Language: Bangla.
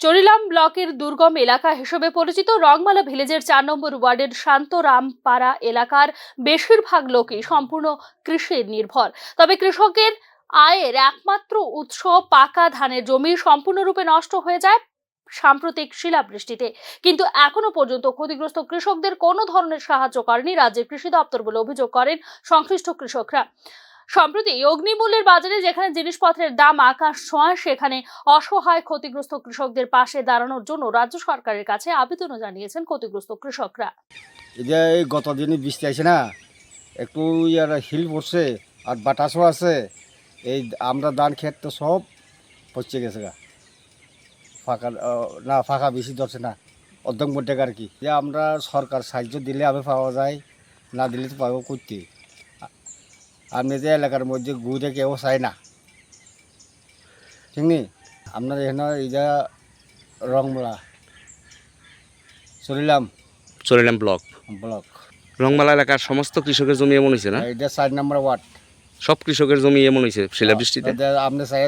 চরিলাম ব্লকের দুর্গম এলাকা হিসেবে পরিচিত রংমালা ভিলেজের চার নম্বর ওয়ার্ডের শান্তরামপাড়া এলাকার বেশিরভাগ লোকই সম্পূর্ণ কৃষি নির্ভর। তবে কৃষকের আয়ের একমাত্র উৎস পাকা ধানের জমি সম্পূর্ণরূপে নষ্ট হয়ে যায় সাম্প্রতিক শিলাবৃষ্টিতে। কিন্তু এখনও পর্যন্ত ক্ষতিগ্রস্ত কৃষকদের কোনো ধরনের সাহায্য করেনি রাজ্যের কৃষি দপ্তর বলে অভিযোগ করেন সংশ্লিষ্ট কৃষকরা। সম্প্রতি অগ্নিমূল্যের বাজারে যেখানে জিনিসপত্রের দাম আকাশ ছোঁয়া সেখানে অসহায় ক্ষতিগ্রস্ত কৃষকদের পাশে দাঁড়ানোর জন্য রাজ্য সরকারের কাছে আবেদনও জানিয়েছেন ক্ষতিগ্রস্ত কৃষকরা। এই গত দিনই বৃষ্টি আছে না, একটু ইয়ার হিল পড়ছে আর বাতাসও আছে, এই আমরা ধান ক্ষেত তো সব পচে গেছে গা। ফাঁকা না, ফাঁকা বেশি ধরছে না, অর্ধেক মধ্যে আর কি। যে আমরা সরকার সাহায্য দিলে আমি পাওয়া যায়, না দিলে তো পাবো করতে আপনি যে এলাকার মধ্যে ঘুরে কেউ চায় না। ঠিক নি আপনার এখানে এই যা রংমলা। চলিলাম। চলিলাম ব্লক। ব্লক। রংমালা এলাকার সমস্ত কৃষকের জমি এমন হয়েছে না? এটা চার নম্বর ওয়ার্ড। সব কৃষকের জমি এমন হয়েছে শিলাবৃষ্টিতে আপনি চাই